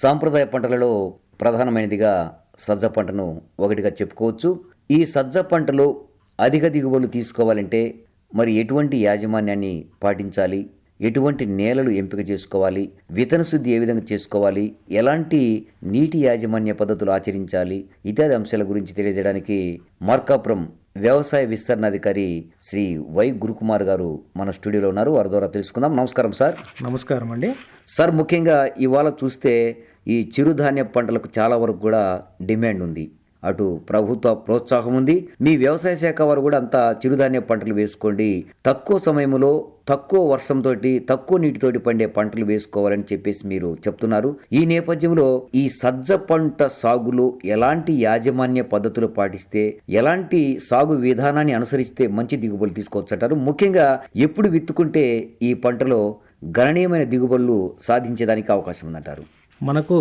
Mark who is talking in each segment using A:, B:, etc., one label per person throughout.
A: సాంప్రదాయ పంటలలో ప్రధానమైనదిగా సజ్జ పంటను ఒకటిగా చెప్పుకోవచ్చు. ఈ సజ్జ పంటలో అధిక దిగుబడులు తీసుకోవాలంటే మరి ఎటువంటి యాజమాన్యాన్ని పాటించాలి? ఎటువంటి నేలలు ఎంపిక చేసుకోవాలి? విత్తన శుద్ధి ఏ విధంగా చేసుకోవాలి? ఎలాంటి నీటి యాజమాన్య పద్ధతులు ఆచరించాలి? ఇత్యాది అంశాల గురించి తెలియజేయడానికి మార్కాపురం వ్యవసాయ విస్తరణాధికారి శ్రీ వై గురుకుమార్ గారు మన స్టూడియోలో ఉన్నారు. వారి ద్వారా తెలుసుకుందాం. నమస్కారం సార్.
B: నమస్కారం అండి.
A: సార్ ముఖ్యంగా ఇవాళ చూస్తే ఈ చిరుధాన్య పంటలకు చాలా వరకు కూడా డిమాండ్ ఉంది. అటు ప్రభుత్వ ప్రోత్సాహం ఉంది. మీ వ్యవసాయ శాఖ వారు కూడా అంత చిరుధాన్య పంటలు వేసుకోండి. తక్కువ సమయంలో తక్కువ వర్షంతో తక్కువ నీటితోటి పండే పంటలు వేసుకోవాలని చెప్పేసి మీరు చెప్తున్నారు. ఈ నేపథ్యంలో ఈ సజ్జ పంట సాగులో ఎలాంటి యాజమాన్య పద్ధతులు పాటిస్తే ఎలాంటి సాగు విధానాన్ని అనుసరిస్తే మంచి దిగుబడులు తీసుకోవచ్చంటారు. ముఖ్యంగా ఎప్పుడు విత్తుకుంటే ఈ పంటలో గణనీయమైన దిగుబడులు సాధించేదానికి అవకాశం ఉందంటారు.
B: మనకు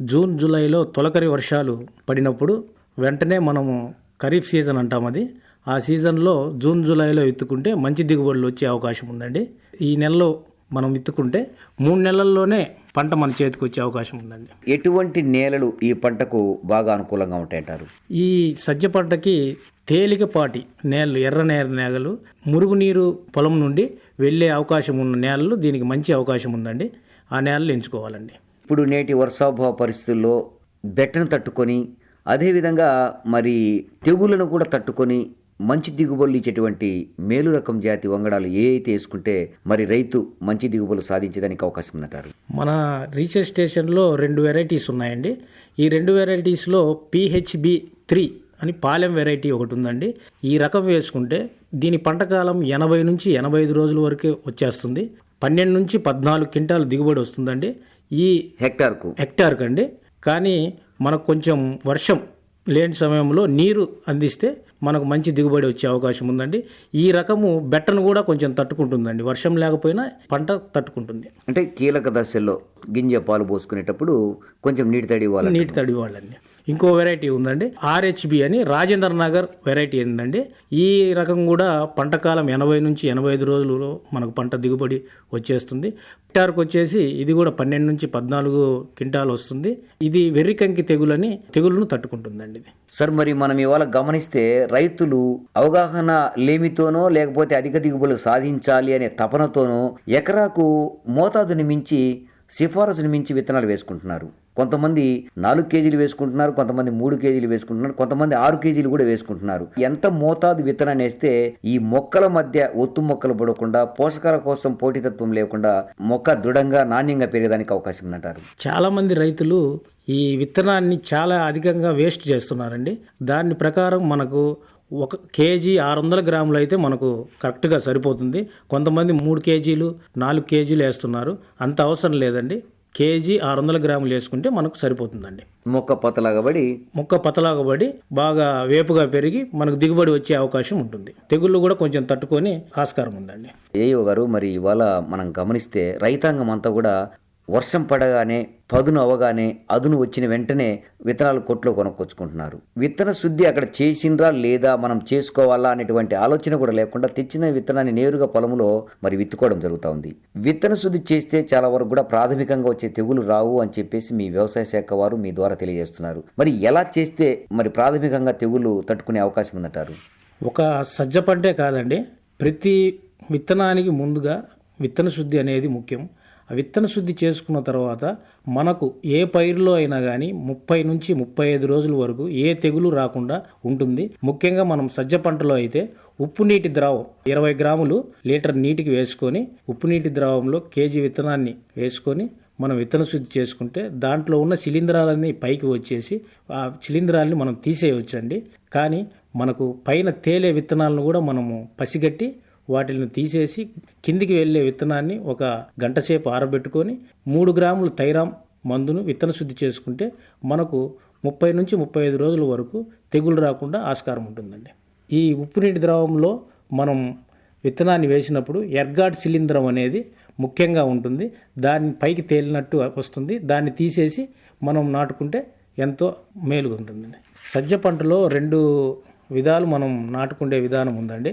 B: జూన్ జూలైలో తొలకరి వర్షాలు పడినప్పుడు వెంటనే మనము ఖరీఫ్ సీజన్ అంటాం అది. ఆ సీజన్లో జూన్ జూలైలో విత్తుకుంటే మంచి దిగుబడులు వచ్చే అవకాశం ఉందండి. ఈ నెలలో మనం విత్తుకుంటే మూడు నెలల్లోనే పంట మన చేతికి వచ్చే అవకాశం ఉందండి.
A: ఎటువంటి నేలలు ఈ పంటకు బాగా అనుకూలంగా ఉంటాయంటారు?
B: ఈ సజ్జ పంటకి తేలికపాటి నేలలు ఎర్ర నేల నేలలు మురుగునీరు పొలం నుండి వెళ్ళే అవకాశం ఉన్న నేలలు దీనికి మంచి అవకాశం ఉందండి. ఆ నేలలు ఎంచుకోవాలండి.
A: ఇప్పుడు నేటి వర్షాభావ పరిస్థితుల్లో బెట్టను తట్టుకొని అదేవిధంగా మరి తెగులను కూడా తట్టుకొని మంచి దిగుబడులు ఇచ్చేటువంటి మేలు రకం జాతి వంగడాలు ఏ అయితే వేసుకుంటే మరి రైతు మంచి దిగుబడులు సాధించేదానికి అవకాశం ఉందంటారు?
B: మన రీసెర్చ్ స్టేషన్లో రెండు వెరైటీస్ ఉన్నాయండి. ఈ రెండు వెరైటీస్లో పిహెచ్బి త్రీ అని పాలెం వెరైటీ ఒకటి ఉందండి. ఈ రకం వేసుకుంటే దీని పంటకాలం ఎనభై నుంచి ఎనభై ఐదు రోజుల వరకే వచ్చేస్తుంది. పన్నెండు నుంచి పద్నాలుగు క్వింటాలు దిగుబడి వస్తుందండి. ఈ
A: హెక్టార్కు.
B: హెక్టార్కి అండి కానీ మనకు కొంచెం వర్షం లేని సమయంలో నీరు అందిస్తే మనకు మంచి దిగుబడి వచ్చే అవకాశం ఉందండి. ఈ రకము బెట్టను కూడా కొంచెం తట్టుకుంటుందండి. వర్షం లేకపోయినా పంట తట్టుకుంటుంది.
A: అంటే కీలక దశల్లో గింజ పాలు పోసుకునేటప్పుడు కొంచెం నీటి తడి ఇవ్వాలి
B: నీటి తడి ఇంకో వెరైటీ ఉందండి. ఆర్హెచ్బి అని రాజేంద్ర నగర్ వెరైటీ ఏంటండి ఈ రకం కూడా పంటకాలం ఎనభై నుంచి ఎనభై ఐదు రోజులలో మనకు పంట దిగుబడి వచ్చేస్తుంది. హెక్టార్కి వచ్చేసి ఇది కూడా పన్నెండు నుంచి పద్నాలుగు క్వింటాలు వస్తుంది. ఇది వెర్రికంకి తెగులని తెగులను తట్టుకుంటుందండి ఇది.
A: సార్ మరి మనం ఇవాళ గమనిస్తే రైతులు అవగాహన లేమితోనో లేకపోతే అధిక దిగుబడులు సాధించాలి అనే తపనతోనో ఎకరాకు మోతాదుని మించి సిఫారసుని మించి విత్తనాలు వేసుకుంటున్నారు. కొంతమంది నాలుగు కేజీలు వేసుకుంటున్నారు కొంతమంది మూడు కేజీలు వేసుకుంటున్నారు కొంతమంది ఆరు కేజీలు కూడా వేసుకుంటున్నారు. ఎంత మోతాదు విత్తనాన్ని వేస్తే ఈ మొక్కల మధ్య ఒత్తు మొక్కలు పడకుండా పోషకాల కోసం పోటీతత్వం లేకుండా మొక్క దృఢంగా నాణ్యంగా పెరగడానికి అవకాశం ఉందంటారు.
B: చాలా మంది రైతులు ఈ విత్తనాన్ని చాలా అధికంగా వేస్ట్ చేస్తున్నారండి. దాని ప్రకారం మనకు ఒక కేజీ ఆరు వందల గ్రాములు అయితే మనకు కరెక్ట్గా సరిపోతుంది. కొంతమంది మూడు కేజీలు నాలుగు కేజీలు వేస్తున్నారు. అంత అవసరం లేదండి. కేజీ ఆరు వందల గ్రాములు వేసుకుంటే మనకు సరిపోతుందండి.
A: మొక్క పతలాగా పడి
B: మొక్క పతలాగబడి బాగా వేపుగా పెరిగి మనకు దిగుబడి వచ్చే అవకాశం ఉంటుంది. తెగుళ్ళు కూడా కొంచెం తట్టుకొని ఆస్కారం ఉందండి.
A: ఏయో గారు మరి ఇవాళ మనం గమనిస్తే రైతాంగం అంతా కూడా వర్షం పడగానే పదును అవగానే అదును వచ్చిన వెంటనే విత్తనాలు కొట్లో కొనుక్కొచ్చుకుంటున్నారు. విత్తన శుద్ధి అక్కడ చేసిండ్రా లేదా మనం చేసుకోవాలా అనేటువంటి ఆలోచన కూడా లేకుండా తెచ్చిన విత్తనాన్ని నేరుగా పొలంలో మరి విత్తుకోవడం జరుగుతూ ఉంది. విత్తన శుద్ధి చేస్తే చాలా వరకు కూడా ప్రాథమికంగా వచ్చే తెగులు రావు అని చెప్పేసి మీ వ్యవసాయ శాఖ వారు మీ ద్వారా తెలియజేస్తున్నారు. మరి ఎలా చేస్తే మరి ప్రాథమికంగా తెగులు తట్టుకునే అవకాశం ఉందంటారు?
B: ఒక సజ్జ పంటే కాదండి. ప్రతి విత్తనానికి ముందుగా విత్తన శుద్ధి అనేది ముఖ్యం. విత్తన శుద్ధి చేసుకున్న తర్వాత మనకు ఏ పైరులో అయినా కానీ ముప్పై నుంచి ముప్పై ఐదు రోజుల వరకు ఏ తెగులు రాకుండా ఉంటుంది. ముఖ్యంగా మనం సజ్జ పంటలో అయితే ఉప్పు నీటి ద్రావం ఇరవై గ్రాములు లీటర్ నీటికి వేసుకొని ఉప్పు నీటి ద్రావంలో కేజీ విత్తనాన్ని వేసుకొని మనం విత్తన శుద్ధి చేసుకుంటే దాంట్లో ఉన్న శిలీంధ్రాలన్నీ పైకి వచ్చేసి ఆ శిలీంధ్రాలని మనం తీసేయవచ్చండి. కానీ మనకు పైన తేలే విత్తనాలను కూడా మనము పసిగట్టి వాటిని తీసేసి కిందికి వెళ్ళే విత్తనాన్ని ఒక గంట సేపు ఆరబెట్టుకొని మూడు గ్రాములు తైరామ్ మందును విత్తన శుద్ధి చేసుకుంటే మనకు ముప్పై నుంచి ముప్పై ఐదు రోజుల వరకు తెగులు రాకుండా ఆస్కారం ఉంటుందండి. ఈ ఉప్పు నీటి ద్రవంలో మనం విత్తనాన్ని వేసినప్పుడు ఎర్గాడ్ శిలీంధ్రం అనేది ముఖ్యంగా ఉంటుంది. దాన్ని పైకి తేలినట్టు వస్తుంది. దాన్ని తీసేసి మనం నాటుకుంటే ఎంతో మేలుగా ఉంటుందండి సజ్జ పంటలో రెండు విధాలు మనం నాటుకుండే విధానం ఉందండి.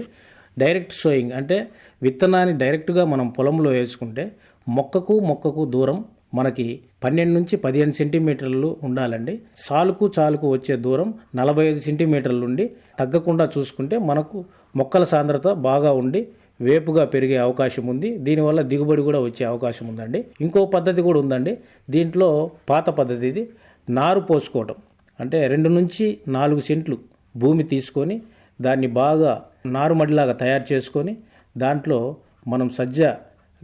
B: డైరెక్ట్ సోయింగ్ అంటే విత్తనాన్ని డైరెక్ట్గా మనం పొలంలో వేసుకుంటే మొక్కకు మొక్కకు దూరం మనకి పన్నెండు నుంచి పదిహేను సెంటీమీటర్లు ఉండాలండి. సాలుకు చాలుకు వచ్చే దూరం నలభై ఐదు సెంటీమీటర్లు ఉండి తగ్గకుండా చూసుకుంటే మనకు మొక్కల సాంద్రత బాగా ఉండి వేపుగా పెరిగే అవకాశం ఉంది. దీనివల్ల దిగుబడి కూడా వచ్చే అవకాశం ఉందండి. ఇంకో పద్ధతి కూడా ఉందండి. దీంట్లో పాత పద్ధతి ఇది నారు పోసుకోవటం. అంటే రెండు నుంచి నాలుగు సెంట్లు భూమి తీసుకొని దాన్ని బాగా నారుమడిలాగా తయారు చేసుకొని దాంట్లో మనం సజ్జ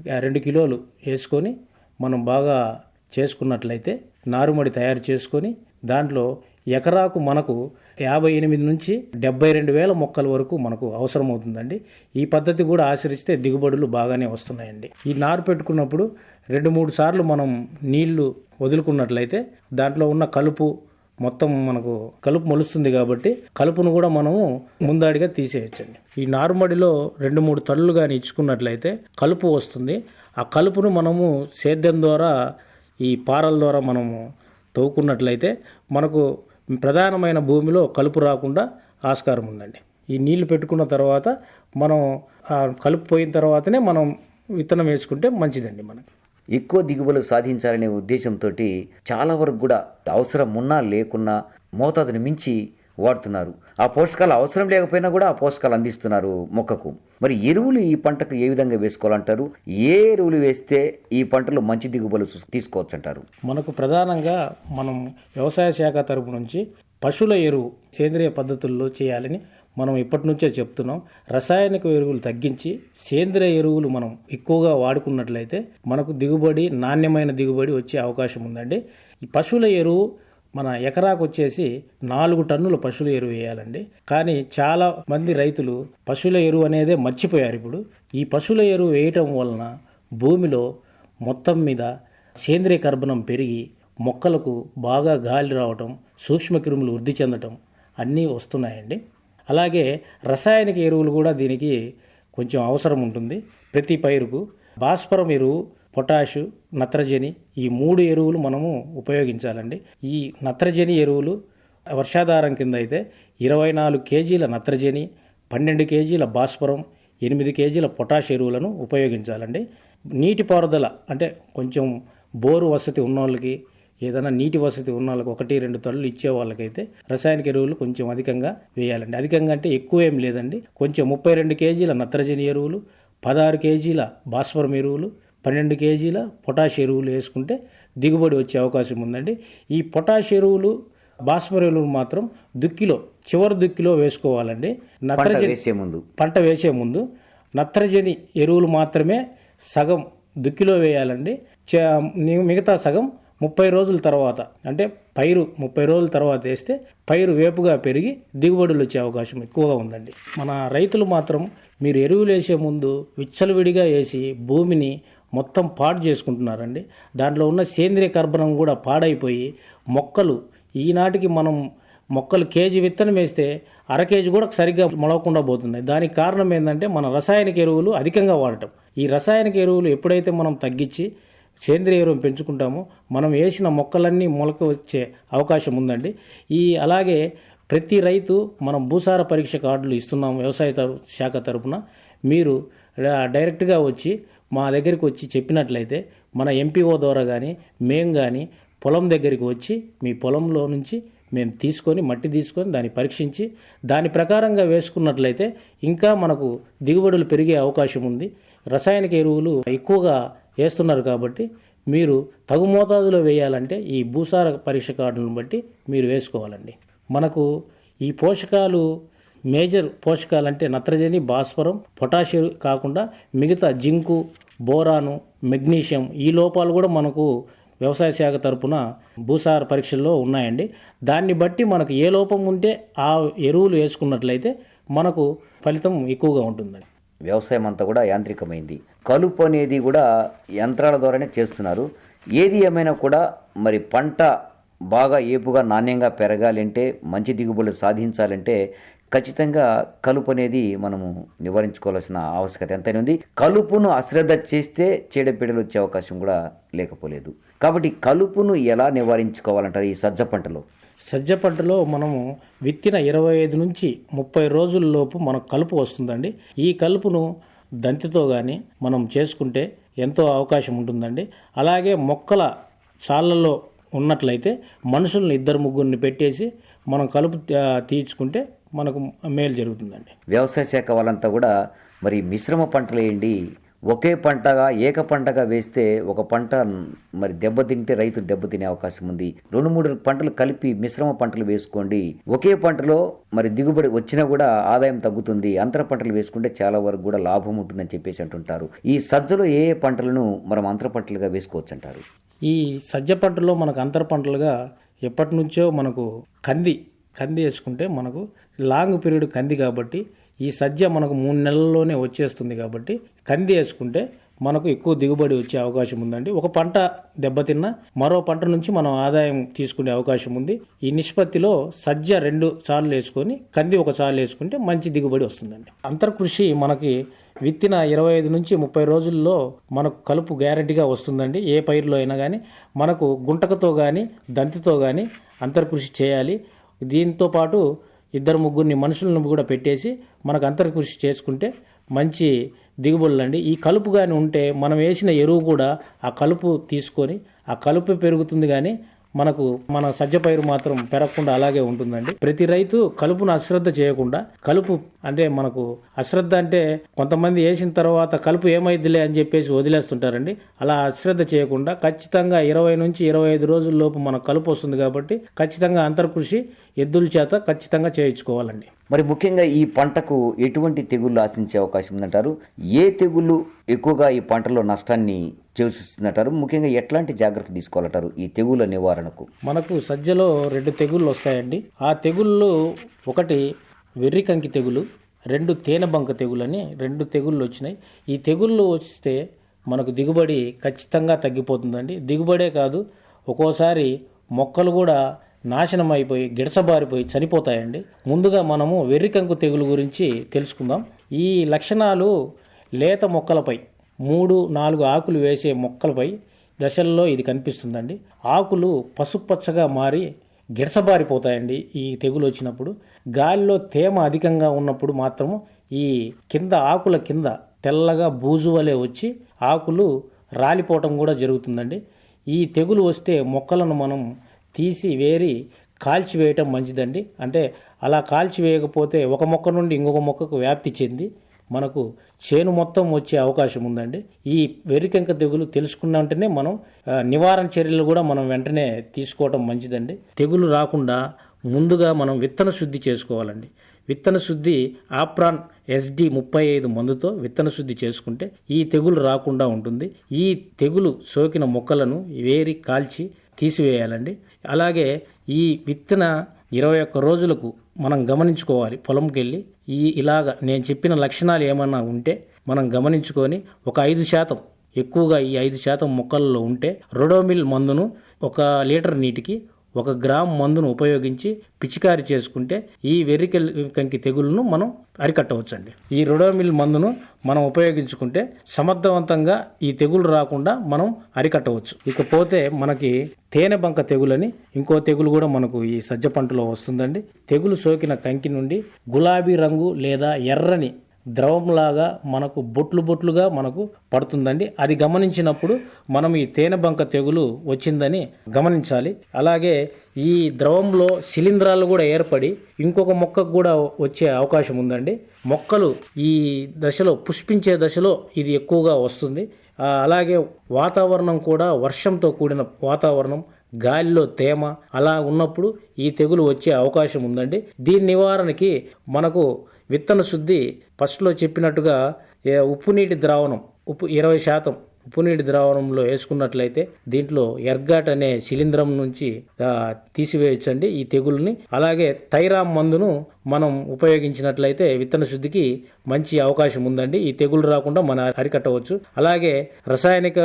B: రెండు కిలోలు వేసుకొని మనం బాగా చేసుకున్నట్లయితే నారుమడి తయారు చేసుకొని దాంట్లో ఎకరాకు మనకు యాభై ఎనిమిది నుంచి డెబ్బై రెండు వేల మొక్కల వరకు మనకు అవసరమవుతుందండి. ఈ పద్ధతి కూడా ఆచరిస్తే దిగుబడులు బాగానే వస్తున్నాయండి. ఈ నారు పెట్టుకున్నప్పుడు రెండు మూడు సార్లు మనం నీళ్ళు వదులుకున్నట్లయితే దాంట్లో ఉన్న కలుపు మొత్తం మనకు కలుపు మొలుస్తుంది కాబట్టి కలుపును కూడా మనము ముందాడిగా తీసేయచ్చండి. ఈ నారుమడిలో రెండు మూడు తళ్ళు కానీ ఇచ్చుకున్నట్లయితే కలుపు వస్తుంది. ఆ కలుపును మనము సేద్యం ద్వారా ఈ పారల ద్వారా మనము తవ్వుకున్నట్లయితే మనకు ప్రధానమైన భూమిలో కలుపు రాకుండా ఆస్కారం ఉందండి. ఈ నీళ్ళు పెట్టుకున్న తర్వాత మనం ఆ కలుపు పోయిన తర్వాతనే మనం విత్తనం వేసుకుంటే మంచిదండి మనకి.
A: ఎక్కువ దిగుబడులు సాధించాలనే ఉద్దేశంతో చాలా వరకు కూడా అవసరం ఉన్నా లేకున్నా మోతాదుని మించి వాడుతున్నారు. ఆ పోషకాలు అవసరం లేకపోయినా కూడా ఆ పోషకాలు అందిస్తున్నారు మొక్కకు. మరి ఎరువులు ఈ పంటకు ఏ విధంగా వేసుకోవాలంటారు? ఏ ఎరువులు వేస్తే ఈ పంటలో మంచి దిగుబడులు తీసుకోవచ్చు అంటారు
B: మనకు ప్రధానంగా మనం వ్యవసాయ శాఖ తరపు నుంచి పశువుల ఎరువు సేంద్రియ పద్ధతుల్లో చేయాలని మనం ఇప్పటి నుంచే చెప్తున్నాం. రసాయనిక ఎరువులు తగ్గించి సేంద్రియ ఎరువులు మనం ఎక్కువగా వాడుకున్నట్లయితే మనకు దిగుబడి నాణ్యమైన దిగుబడి వచ్చే అవకాశం ఉందండి. ఈ పశువుల ఎరువు మన ఎకరాకు వచ్చేసి నాలుగు టన్నుల పశువుల ఎరువు వేయాలండి. కానీ చాలా మంది రైతులు పశువుల ఎరువు అనేదే మర్చిపోయారు ఇప్పుడు. ఈ పశువుల ఎరువు వేయటం వలన భూమిలో మొత్తం మీద సేంద్రియ కర్బనం పెరిగి మొక్కలకు బాగా గాలి రావటం సూక్ష్మక్రిములు వృద్ధి చెందటం అన్నీ వస్తున్నాయండి. అలాగే రసాయనిక ఎరువులు కూడా దీనికి కొంచెం అవసరం ఉంటుంది. ప్రతి పైరుకు భాస్వరం ఎరువు పొటాషు నత్రజని ఈ మూడు ఎరువులు మనము ఉపయోగించాలండి. ఈ నత్రజని ఎరువులు వర్షాధారం కింద అయితే ఇరవై నాలుగు కేజీల నత్రజని పన్నెండు కేజీల భాస్వరం ఎనిమిది కేజీల పొటాష్ ఎరువులను ఉపయోగించాలండి. నీటిపారుదల అంటే కొంచెం బోరు వసతి ఉన్నోళ్ళకి ఏదైనా నీటి వసతి ఉన్న వాళ్ళకి ఒకటి రెండు తళ్ళు ఇచ్చే వాళ్ళకైతే రసాయనిక ఎరువులు కొంచెం అధికంగా వేయాలండి. అధికంగా అంటే ఎక్కువ ఏం లేదండి. కొంచెం ముప్పై రెండు కేజీల నత్రజని ఎరువులు పదహారు కేజీల భాస్వరం ఎరువులు పన్నెండు కేజీల పొటాష్ ఎరువులు వేసుకుంటే దిగుబడి వచ్చే అవకాశం ఉందండి. ఈ పొటాష్ ఎరువులు భాస్వరం ఎరువులు మాత్రం దుక్కిలో చివరి దుక్కిలో వేసుకోవాలండి. నత్రజని
A: వేసే ముందు.
B: పంట వేసే ముందు నత్రజని ఎరువులు మాత్రమే సగం దుక్కిలో వేయాలండి. మిగతా సగం ముప్పై రోజుల తర్వాత అంటే పైరు ముప్పై రోజుల తర్వాత వేస్తే పైరు వేపుగా పెరిగి దిగుబడులు వచ్చే అవకాశం ఎక్కువగా ఉందండి. మన రైతులు మాత్రం మీరు ఎరువులు వేసే ముందు విచ్చలవిడిగా వేసి భూమిని మొత్తం పాడు చేసుకుంటున్నారండి. దాంట్లో ఉన్న సేంద్రియ కర్బనం కూడా పాడైపోయి మొక్కలు ఈనాటికి మనం మొక్కలు కేజీ విత్తనం వేస్తే అర కేజీ కూడా సరిగ్గా మొలవకుండా పోతున్నాయి. దానికి కారణం ఏంటంటే మన రసాయనిక ఎరువులు అధికంగా వాడటం. ఈ రసాయనిక ఎరువులు ఎప్పుడైతే మనం తగ్గించి సేంద్రియ ఎరువును పెంచుకుంటామో. మనం వేసిన మొక్కలన్నీ మొలక వచ్చే అవకాశం ఉందండి. ఈ అలాగే ప్రతి రైతు మనం భూసార పరీక్ష కార్డులు ఇస్తున్నాం వ్యవసాయ శాఖ తరపున. మీరు డైరెక్ట్గా వచ్చి మా దగ్గరికి వచ్చి చెప్పినట్లయితే మన ఎంపీఓ ద్వారా కానీ మేము కానీ పొలం దగ్గరికి వచ్చి మీ పొలంలో నుంచి మేము తీసుకొని మట్టి తీసుకొని దాన్ని పరీక్షించి దాని ప్రకారంగా వేసుకున్నట్లయితే ఇంకా మనకు దిగుబడులు పెరిగే అవకాశం ఉంది. రసాయనిక ఎరువులు ఎక్కువగా వేస్తున్నారు కాబట్టి మీరు తగు మోతాదులో వేయాలంటే ఈ భూసార పరీక్ష కార్డులను బట్టి మీరు వేసుకోవాలండి. మనకు ఈ పోషకాలు మేజర్ పోషకాలు అంటే నత్రజని భాస్వరం పొటాషియం కాకుండా మిగతా జింకు బోరాను మెగ్నీషియం ఈ లోపాలు కూడా మనకు వ్యవసాయ శాఖ తరపున భూసార పరీక్షల్లో ఉన్నాయండి. దాన్ని బట్టి మనకు ఏ లోపం ఉంటే ఆ ఎరువులు వేసుకున్నట్లయితే మనకు ఫలితం ఎక్కువగా ఉంటుందండి.
A: వ్యవసాయం అంతా కూడా యాంత్రికమైంది. కలుపు అనేది కూడా యంత్రాల ద్వారానే చేస్తున్నారు. ఏది ఏమైనా కూడా మరి పంట బాగా ఏపుగా నాణ్యంగా పెరగాలంటే మంచి దిగుబడులు సాధించాలంటే ఖచ్చితంగా కలుపు అనేది మనము నివారించుకోవాల్సిన ఆవశ్యకత ఎంతైనా ఉంది. కలుపును అశ్రద్ధ చేస్తే చీడపీడలు వచ్చే అవకాశం కూడా లేకపోలేదు. కాబట్టి కలుపును ఎలా నివారించుకోవాలంటారు ఈ సజ్జ పంటలో?
B: సజ్జ పంటలో మనము విత్తిన ఇరవై ఐదు నుంచి ముప్పై రోజుల్లోపు మనకు కలుపు వస్తుందండి. ఈ కలుపును దంతితో కానీ మనం చేసుకుంటే ఎంతో అవకాశం ఉంటుందండి. అలాగే మొక్కల చాళ్ళలో ఉన్నట్లయితే మనుషుల్ని ఇద్దరు ముగ్గురిని పెట్టేసి మనం కలుపు తీర్చుకుంటే మనకు మేలు జరుగుతుందండి.
A: వ్యవసాయ శాఖ వాళ్ళంతా కూడా మరి మిశ్రమ పంటలు వేయండి ఒకే పంటగా ఏక పంటగా వేస్తే ఒక పంట మరి దెబ్బతింటే రైతు దెబ్బతినే అవకాశం ఉంది. రెండు మూడు పంటలు కలిపి మిశ్రమ పంటలు వేసుకోండి. ఒకే పంటలో మరి దిగుబడి వచ్చినా కూడా ఆదాయం తగ్గుతుంది. అంతర పంటలు వేసుకుంటే చాలా వరకు కూడా లాభం ఉంటుందని చెప్పేసి అంటుంటారు. ఈ సజ్జలో ఏ ఏ పంటలను మనం అంతర పంటలుగా వేసుకోవచ్చు అంటారు
B: ఈ సజ్జ పంటలో మనకు అంతర పంటలుగా ఎప్పటి నుంచో మనకు కంది కంది వేసుకుంటే మనకు లాంగ్ పీరియడ్ కంది కాబట్టి ఈ సజ్జ మనకు మూడు నెలల్లోనే వచ్చేస్తుంది కాబట్టి కంది వేసుకుంటే మనకు ఎక్కువ దిగుబడి వచ్చే అవకాశం ఉందండి. ఒక పంట దెబ్బతిన్నా మరో పంట నుంచి మనం ఆదాయం తీసుకునే అవకాశం ఉంది. ఈ నిష్పత్తిలో సజ్జ రెండు సార్లు వేసుకొని కంది ఒక సార్లు వేసుకుంటే మంచి దిగుబడి వస్తుందండి. అంతర్కృషి మనకి విత్తిన ఇరవై ఐదు నుంచి ముప్పై రోజుల్లో మనకు కలుపు గ్యారంటీగా వస్తుందండి. ఏ పైరులో అయినా కానీ మనకు గుంటకతో కానీ దంతితో కానీ అంతర్కృషి చేయాలి. దీంతో పాటు ఇద్దరు ముగ్గురిని మనుషులను కూడా పెట్టేసి మనకు అంతర్కృషి చేసుకుంటే మంచి దిగుబడులు అండి. ఈ కలుపు కానీ ఉంటే మనం వేసిన ఎరువు కూడా ఆ కలుపు తీసుకొని ఆ కలుపు పెరుగుతుంది కానీ మనకు మన సజ్జ పైరు మాత్రం పెరగకుండా అలాగే ఉంటుందండి. ప్రతి రైతు కలుపును అశ్రద్ధ చేయకుండా కలుపు అంటే మనకు అశ్రద్ధ అంటే కొంతమంది వేసిన తర్వాత కలుపు ఏమైద్దిలే అని చెప్పేసి వదిలేస్తుంటారండి. అలా అశ్రద్ధ చేయకుండా ఖచ్చితంగా ఇరవై నుంచి ఇరవై ఐదు రోజుల లోపు మనకు కలుపు వస్తుంది కాబట్టి ఖచ్చితంగా అంతర్కృషి ఎద్దుల చేత ఖచ్చితంగా చేయించుకోవాలండి.
A: మరి ముఖ్యంగా ఈ పంటకు ఎటువంటి తెగుళ్ళు ఆశించే అవకాశం ఉందంటారు? ఏ తెగుళ్ళు ఎక్కువగా ఈ పంటలో నష్టాన్ని చేస్తుందంటారు ముఖ్యంగా ఎట్లాంటి జాగ్రత్త తీసుకోవాలంటారు ఈ తెగుళ్ళ నివారణకు?
B: మనకు సజ్జలో రెండు తెగుళ్ళు వస్తాయండి. ఆ తెగుళ్ళు ఒకటి వెర్రికంకి తెగులు రెండు తేనెబంక తెగులు అని రెండు తెగుళ్ళు వచ్చినాయి. ఈ తెగుళ్ళు వస్తే మనకు దిగుబడి ఖచ్చితంగా తగ్గిపోతుందండి. దిగుబడే కాదు ఒక్కోసారి మొక్కలు కూడా నాశనం అయిపోయి గిడసబారిపోయి చనిపోతాయండి. ముందుగా మనము వెర్రికంకు తెగులు గురించి తెలుసుకుందాం. ఈ లక్షణాలు లేత మొక్కలపై మూడు నాలుగు ఆకులు వేసే మొక్కలపై దశల్లో ఇది కనిపిస్తుందండి. ఆకులు పసుపచ్చగా మారి గిరసబారిపోతాయండి ఈ తెగులు వచ్చినప్పుడు. గాలిలో తేమ అధికంగా ఉన్నప్పుడు మాత్రం ఈ కింద ఆకుల కింద తెల్లగా బూజు వలె వచ్చి ఆకులు రాలిపోవటం కూడా జరుగుతుందండి. ఈ తెగులు వస్తే మొక్కలను మనం తీసి వేరి కాల్చివేయటం మంచిదండి. అంటే అలా కాల్చివేయకపోతే ఒక మొక్క నుండి ఇంకొక మొక్కకు వ్యాప్తి చెంది మనకు చేను మొత్తం వచ్చే అవకాశం ఉందండి. ఈ వెరికెంక తెగులు తెలుసుకున్న వెంటనే మనం నివారణ చర్యలు కూడా మనం వెంటనే తీసుకోవటం మంచిదండి. తెగులు రాకుండా ముందుగా మనం విత్తన శుద్ధి చేసుకోవాలండి. విత్తన శుద్ధి ఆప్రాన్ ఎస్డి ముప్పై ఐదు మందుతో విత్తన శుద్ధి చేసుకుంటే ఈ తెగులు రాకుండా ఉంటుంది. ఈ తెగులు సోకిన మొక్కలను వేరి కాల్చి తీసివేయాలండి. అలాగే ఈ విత్తన ఇరవై ఒక్క రోజులకు మనం గమనించుకోవాలి. పొలంకి వెళ్ళి ఈ ఇలాగ నేను చెప్పిన లక్షణాలు ఏమన్నా ఉంటే మనం గమనించుకొని ఒక ఐదు శాతం ఎక్కువగా ఈ ఐదు శాతం మొక్కల్లో ఉంటే రొడోమిల్ మందును ఒక లీటర్ నీటికి ఒక గ్రామ్ మందును ఉపయోగించి పిచికారి చేసుకుంటే ఈ వెర్రికల్ కంకి తెగులను మనం అరికట్టవచ్చండి. ఈ రొడోమిల్ మందును మనం ఉపయోగించుకుంటే సమర్థవంతంగా ఈ తెగులు రాకుండా మనం అరికట్టవచ్చు. ఇకపోతే మనకి తేనె బంక తెగులని ఇంకో తెగులు కూడా మనకు ఈ సజ్జ పంటలో వస్తుందండి. తెగులు సోకిన కంకి నుండి గులాబీ రంగు లేదా ఎర్రని ద్రవంలాగా మనకు బొట్లు బొట్లుగా మనకు పడుతుందండి. అది గమనించినప్పుడు మనం ఈ తేనె బంక తెగులు వచ్చిందని గమనించాలి. అలాగే ఈ ద్రవంలో శిలీంధ్రాలు కూడా ఏర్పడి ఇంకొక మొక్కకు కూడా వచ్చే అవకాశం ఉందండి. మొక్కలు ఈ దశలో పుష్పించే దశలో ఇది ఎక్కువగా వస్తుంది. అలాగే వాతావరణం కూడా వర్షంతో కూడిన వాతావరణం గాలిలో తేమ అలా ఉన్నప్పుడు ఈ తెగులు వచ్చే అవకాశం ఉందండి. దీని నివారణకి మనకు విత్తన శుద్ధి ఫస్ట్లో చెప్పినట్టుగా ఉప్పు నీటి ద్రావణం ఉప్పు ఇరవై శాతం ఉప్పు నీటి ద్రావణంలో వేసుకున్నట్లయితే దీంట్లో ఎర్గాట్ అనే శిలీంద్రం నుంచి తీసివేయచ్చండి ఈ తెగుల్ని. అలాగే థైరామ్ మందును మనం ఉపయోగించినట్లయితే విత్తన శుద్ధికి మంచి అవకాశం ఉందండి. ఈ తెగులు రాకుండా మనం అరికట్టవచ్చు. అలాగే రసాయనిక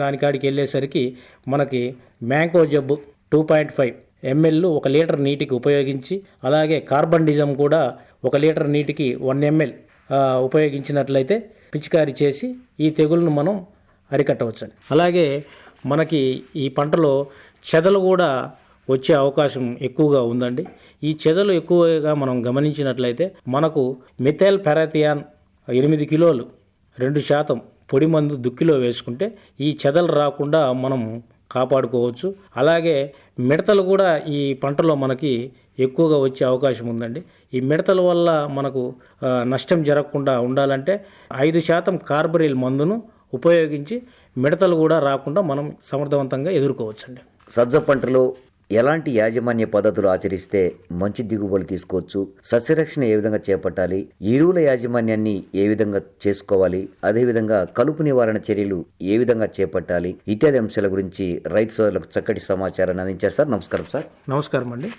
B: దానికాడికి వెళ్ళేసరికి మనకి మ్యాంకో జబ్బు టూ పాయింట్ ఫైవ్ ఎంఎల్ ఒక లీటర్ నీటికి ఉపయోగించి అలాగే కార్బన్ డిజం కూడా ఒక లీటర్ నీటికి వన్ ఎంఎల్ ఉపయోగించినట్లయితే పిచికారి చేసి ఈ తెగులను మనం అరికట్టవచ్చండి అలాగే మనకి ఈ పంటలో చెదలు కూడా వచ్చే అవకాశం ఎక్కువగా ఉందండి. ఈ చెదలు ఎక్కువగా మనం గమనించినట్లయితే మనకు మిథైల్ పెరాథియాన్ ఎనిమిది కిలోలు రెండు శాతం పొడి మందు దుక్కిలో వేసుకుంటే ఈ చెదలు రాకుండా మనం కాపాడుకోవచ్చు. అలాగే మిడతలు కూడా ఈ పంటలో మనకి ఎక్కువగా వచ్చే అవకాశం ఉందండి. ఈ మిడతల వల్ల మనకు నష్టం జరగకుండా ఉండాలంటే ఐదు శాతం కార్బరిల్ మందును ఉపయోగించి మిడతలు కూడా రాకుండా మనం సమర్థవంతంగా ఎదుర్కోవచ్చండి.
A: సజ్జ పంటలో ఎలాంటి యాజమాన్య పద్ధతులు ఆచరిస్తే మంచి దిగుబడులు తీసుకోవచ్చు? సస్యరక్షణ ఏ విధంగా చేపట్టాలి? ఎరువుల యాజమాన్యాన్ని ఏ విధంగా చేసుకోవాలి? అదేవిధంగా కలుపు నివారణ చర్యలు ఏ విధంగా చేపట్టాలి? ఇత్యాది అంశాల గురించి రైతు సోదరులకు చక్కటి సమాచారాన్ని అందించారు సార్. నమస్కారం సార్.
B: నమస్కారం అండి